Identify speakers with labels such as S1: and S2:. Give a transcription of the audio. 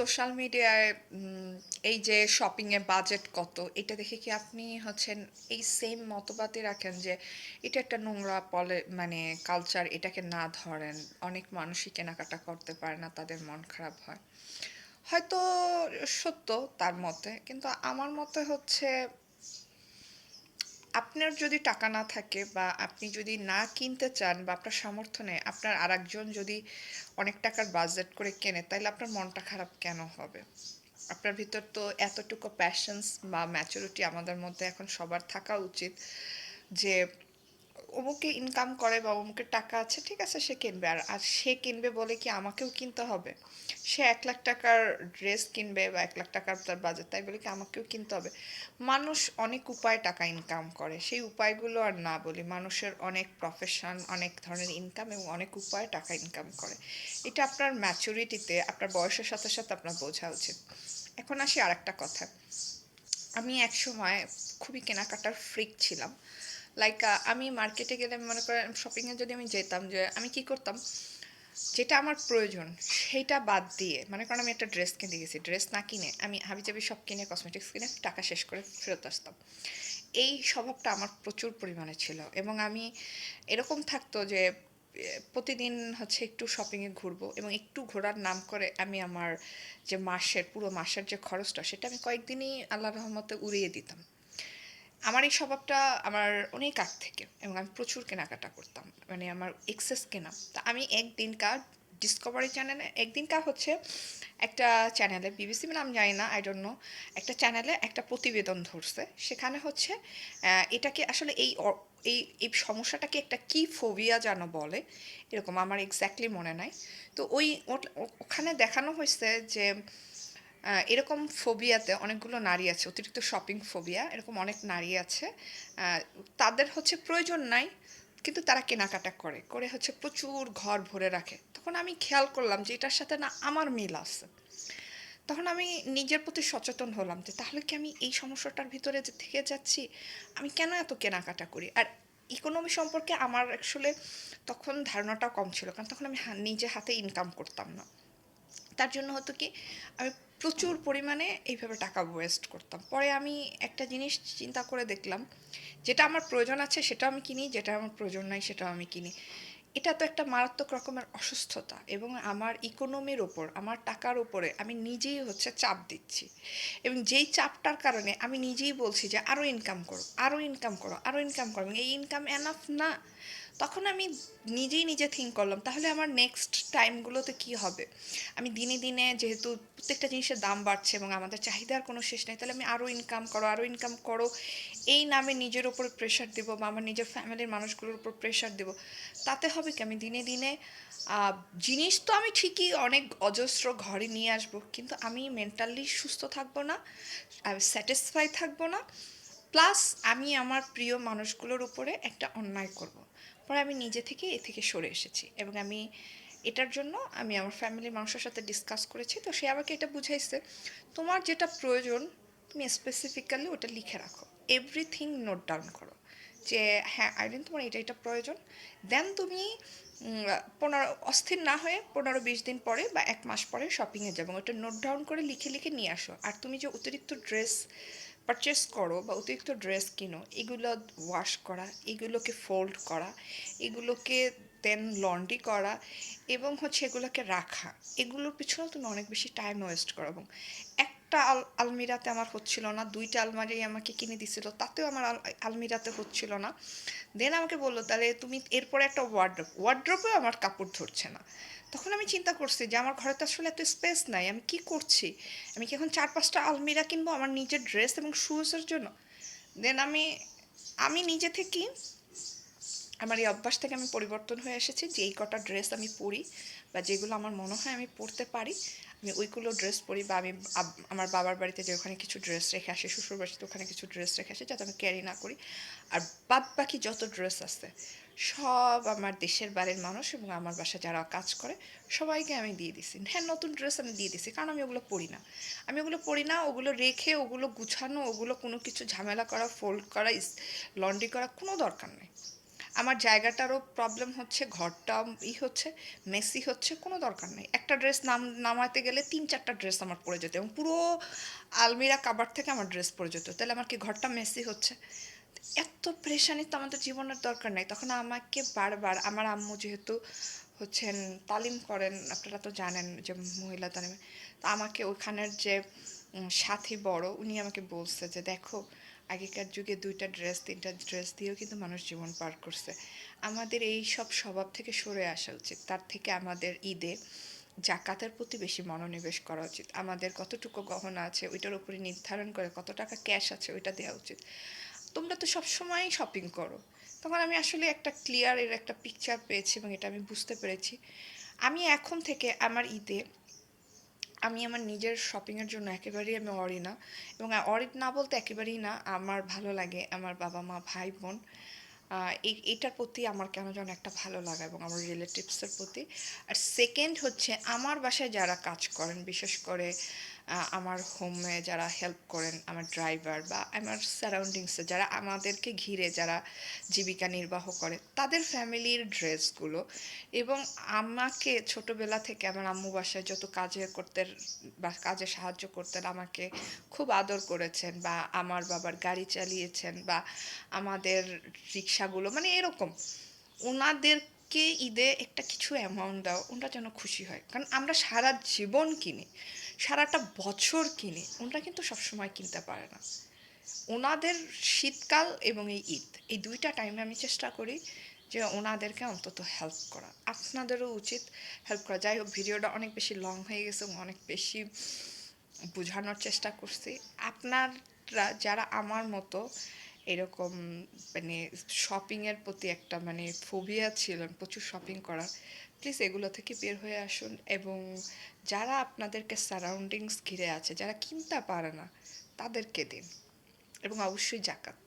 S1: Social মিডিয়ায় এই যে শপিংয়ে বাজেট কত, এটা দেখে কি আপনি হচ্ছেন এই সেম মতবাদই রাখেন যে এটা একটা নোংরা পলে মানে কালচার এটাকে না ধরেন। অনেক মানুষই কেনাকাটা করতে পারে না, তাদের মন খারাপ হয়। হয়তো সত্য তার মতে, কিন্তু আমার মতে হচ্ছে আপনার যদি টাকা না থাকে বা আপনি যদি না কিনতে চান বা আপনার সামর্থ্য নেই, আপনার আরেকজন যদি অনেক টাকার বাজেট করে কেনে তাহলে আপনার মনটা খারাপ কেন হবে? আপনার ভিতর তো এতটুকু প্যাশনস বা ম্যাচুরিটি আমাদের মধ্যে এখন সবার থাকা উচিত যে অমুকে ইনকাম করে বা অমুকের টাকা আছে, ঠিক আছে, সে কিনবে। আর আর সে কিনবে বলে কি আমাকেও কিনতে হবে? সে এক লাখ টাকার ড্রেস কিনবে বা এক লাখ টাকার তার বাজেট তাই বলে কি আমাকেও কিনতে হবে? মানুষ অনেক উপায়ে টাকা ইনকাম করে। সেই উপায়গুলো আর না বলি। মানুষের অনেক প্রফেশন অনেক ধরনের ইনকাম এবং অনেক উপায়ে টাকা ইনকাম করে। এটা আপনার ম্যাচুরিটিতে আপনার বয়সের সাথে সাথে আপনার বোঝা উচিত। এখন আসি আর একটা কথা। আমি এক সময় খুবই কেনাকাটার ফ্রিক ছিলাম। লাইক আমি মার্কেটে গেলে মনে করেন শপিংয়ে যদি আমি যেতাম যে আমি কি করতাম? যেটা আমার প্রয়োজন, সেইটা বাদ দিয়ে, মনে করেন আমি একটা ড্রেস কিনতে গেছি ড্রেস না কিনে আমি হাবিজাবি সব কিনে কসমেটিক্স কিনে টাকা শেষ করে ফেরত আসতাম। এই স্বভাবটা আমার প্রচুর পরিমাণে ছিল এবং আমি এরকম থাকতো যে প্রতিদিন হচ্ছে একটু শপিংয়ে ঘুরবো এবং একটু ঘোরার নাম করে আমি আমার যে মাসের, পুরো মাসের যে খরচটা, সেটা আমি কয়েকদিনই আল্লাহ রহমতে উড়িয়ে দিতাম। আমার এই স্বভাবটা আমার অনেক আগ থেকে এবং আমি প্রচুর কেনাকাটা করতাম। মানে আমার এক্সেস কেনা। তা আমি একদিনকার ডিসকভারি চ্যানেলে একদিন একদিনকার হচ্ছে একটা চ্যানেলে বিবিসি মানে আমি জানি না আই ডোন্ট নো একটা চ্যানেলে একটা প্রতিবেদন ধরছে। সেখানে হচ্ছে এটাকে আসলে এই এই এই সমস্যাটাকে একটা কি ফোবিয়া যেন বলে, এরকম আমার এক্স্যাক্টলি মনে নাই। তো ওই ওখানে দেখানো হয়েছে যে এরকম ফোবিয়াতে অনেকগুলো নারী আছে, অতিরিক্ত শপিং ফোবিয়া এরকম অনেক নারী আছে তাদের হচ্ছে প্রয়োজন নাই, কিন্তু তারা কেনাকাটা করে করে হচ্ছে প্রচুর ঘর ভরে রাখে। তখন আমি খেয়াল করলাম যে এটার সাথে না আমার মিল আছে। তখন আমি নিজের প্রতি সচেতন হলাম যে তাহলে কি আমি এই সমস্যাটার ভিতরে যে থেকে যাচ্ছি, আমি কেন এত কেনাকাটা করি? আর ইকোনমি সম্পর্কে আমার আসলে তখন ধারণাটা কম ছিল, কারণ তখন আমি নিজে হাতে ইনকাম করতাম না। তার জন্য হতো কি, আমি প্রচুর পরিমাণে এইভাবে টাকা ওয়েস্ট করতাম। পরে আমি একটা জিনিস চিন্তা করে দেখলাম, যেটা আমার প্রয়োজন আছে সেটা আমি কিনি, যেটা আমার প্রয়োজন নাই সেটাও আমি কিনি। এটা তো একটা মারাত্মক রকমের অসুস্থতা এবং আমার ইকোনমির ওপর, আমার টাকার ওপরে আমি নিজেই হচ্ছে চাপ দিচ্ছি। এবং যেই চাপটার কারণে আমি নিজেই বলছি যে আরও ইনকাম করো আরও ইনকাম করো আরও ইনকাম করো এই ইনকাম এনাফ না? তখন আমি নিজেই নিজে থিঙ্ক করলাম, তাহলে আমার নেক্সট টাইমগুলোতে কি হবে? আমি দিনে দিনে যেহেতু প্রত্যেকটা জিনিসের দাম বাড়ছে এবং আমাদের চাহিদার কোনো শেষ নেই, তাহলে আমি আরও ইনকাম করো আরও ইনকাম করো। এই নামে নিজের ওপর প্রেশার দেবো বা আমার নিজের ফ্যামিলির মানুষগুলোর উপর প্রেশার দেবো। তাতে হবে কি? আমি দিনে দিনে জিনিস তো আমি ঠিকই অনেক অজস্র ঘরে নিয়ে আসব, কিন্তু আমি মেন্টালি সুস্থ থাকব না স্যাটিসফাই থাকব না। প্লাস আমি আমার প্রিয় মানুষগুলোর উপরে একটা অন্যায় করব। পরে আমি নিজে থেকে এ থেকে সরে এসেছি এবং আমি এটার জন্য আমি আমার ফ্যামিলির মানুষের সাথে ডিসকাস করেছি। তো সে আমাকে এটা বুঝাইছে, তোমার যেটা প্রয়োজন, তুমি স্পেসিফিক্যালি ওটা লিখে রাখো। এভরিথিং নোট ডাউন করো। যে হ্যাঁ আইরিন তোমার এটা এটা প্রয়োজন। দেন তুমি পনেরো, অস্থির না হয়ে পনেরো, বিশ দিন পরে বা এক মাস পরে শপিংয়ে যাব ওটা নোট ডাউন করে লিখে লিখে নিয়ে আসো। আর তুমি যে অতিরিক্ত ড্রেস পারচেস করো বা অতিরিক্ত ড্রেস কিনো, এগুলো ওয়াশ করা, এগুলোকে ফোল্ড করা, এগুলোকে দেন লন্ড্রি করা এবং হচ্ছে এগুলোকে রাখা, এগুলোর পিছনেও তুমি অনেক বেশি টাইম ওয়েস্ট করো এবং একটা আল আলমিরাতে আমার হচ্ছিল না, দুইটা আলমারি আমাকে কিনে দিছিল, তাতেও আমার আল আলমিরাতে হচ্ছিল না। দেন আমাকে বলল, তাহলে তুমি এরপরে একটা ওয়ার্ড্রপ ওয়ার্ড্রপেও আমার কাপড় ধরছে না। তখন আমি চিন্তা করছি যে আমার ঘরে তো আসলে এত স্পেস নাই, আমি কি করছি? আমি কি এখন চার পাঁচটা আলমিরা কিনবো আমার নিজের ড্রেস এবং শুজের জন্য? দেন আমি আমি নিজে থেকেই আমার এই অভ্যাস থেকে আমি পরিবর্তন হয়ে এসেছি যে এই কটা ড্রেস আমি পরি বা যেগুলো আমার মনে হয় আমি পরতে পারি, আমি ওইগুলো ড্রেস পরি বা আমি আমার বাবার বাড়িতে যে ওখানে কিছু ড্রেস রেখে আসি শ্বশুর বাড়িতে ওখানে কিছু ড্রেস রেখে আসি যাতে আমি ক্যারি না করি। আর বাদ বাকি যত ড্রেস আছে, সব আমার দেশের বাড়ির মানুষ এবং আমার বাসা যারা কাজ করে, সবাইকে আমি দিয়ে দিছি। হ্যাঁ নতুন ড্রেস আমি দিয়ে দিছি কারণ আমি ওগুলো পরি না। আমি ওগুলো পরি না, ওগুলো রেখে, ওগুলো গুছানো, ওগুলো কোনো কিছু ঝামেলা করা ফোল্ড করা লন্ড্রি করা কোনো দরকার নেই। আমার জায়গাটারও প্রবলেম হচ্ছে, ঘরটা ই হচ্ছে, মেসি হচ্ছে, কোনো দরকার নেই। একটা ড্রেস নাম নামাতে গেলে তিন চারটা ড্রেস আমার পড়ে যেত এবং পুরো আলমিরা কাবার থেকে আমার ড্রেস পড়ে যেত। তাহলে আমার কি ঘরটা মেসি হচ্ছে? এত প্রেশানি তো আমাদের জীবনের দরকার নেই তখন আমাকে বারবার আমার আম্মু যেহেতু হচ্ছেন তালিম করেন, আপনারা তো জানেন যে মহিলা তালিমে। তো আমাকে ওখানের যে সাথী বড়, উনি আমাকে বলছে যে, "দেখো, আগেকার যুগে দুইটা ড্রেস, তিনটা ড্রেস দিয়েও কিন্তু মানুষ জীবন পার করছে। আমাদের এই সব স্বভাব থেকে সরে আসা উচিত। তার থেকে আমাদের ঈদে জাকাতের প্রতি বেশি মনোনিবেশ করা উচিত। আমাদের কতটুকু গহনা আছে, ওইটার উপরে নির্ধারণ করে কত টাকা ক্যাশ আছে, ওইটা দেওয়া উচিত। তোমরা তো সবসময়ই শপিং করো।" তখন আমি আসলে একটা ক্লিয়ার এর একটা পিকচার পেয়েছি এবং এটা আমি বুঝতে পেরেছি। আমি এখন থেকে আমার ঈদে আমি আমার নিজের শপিংয়ের জন্য একেবারেই আমি অরি না এবং অরি না বলতে একেবারেই না। আমার ভালো লাগে আমার বাবা-মা, ভাই-বোন আ এই এটার প্রতি আমার কেন যেন একটা ভালো লাগা এবং আমার রিলেটিভসের প্রতি। আর সেকেন্ড হচ্ছে আমার বাসায় যারা কাজ করেন, বিশেষ করে আমার হোমে যারা হেল্প করেন, আমার ড্রাইভার বা আমার সারাউন্ডিংসে যারা আমাদেরকে ঘিরে যারা জীবিকা নির্বাহ করে, তাদের ফ্যামিলির ড্রেসগুলো এবং আমাকে ছোটোবেলা থেকে আমার আম্মু বাসায় যত কাজে করতেন বা কাজে সাহায্য করতেন, আমাকে খুব আদর করেছেন বা আমার বাবার গাড়ি চালিয়েছেন বা আমাদের রিক্সাগুলো মানে এরকম। ওনাদেরকে ঈদে একটা কিছু অ্যামাউন্ট দাও, ওনারা যেন খুশি হয়। কারণ আমরা সারা জীবন কিনি, সারাটা বছর কিনি। ওনারা কিন্তু সবসময় কিনতে পারে না। ওনাদের শীতকাল এবং এই ঈদ, এই ২ টা টাইমে আমি চেষ্টা করি যে ওনাদেরকে অন্তত হেল্প করা। আপনাদেরও উচিত হেল্প করা। যাই হোক ভিডিওটা অনেক বেশি লং হয়ে গেছে অনেক বেশি বোঝানোর চেষ্টা করছি। আপনারা যারা আমার মতো এরকম মানে শপিংয়ের প্রতি একটা মানে ফোবিয়া ছিল প্রচুর শপিং করার, প্লিজ এগুলো থেকে বের হয়ে আসুন এবং যারা আপনাদেরকে সারাউন্ডিংস ঘিরে আছে, যারা কিনতে পারে না, তাদেরকে দিন এবং অবশ্যই জাকাত।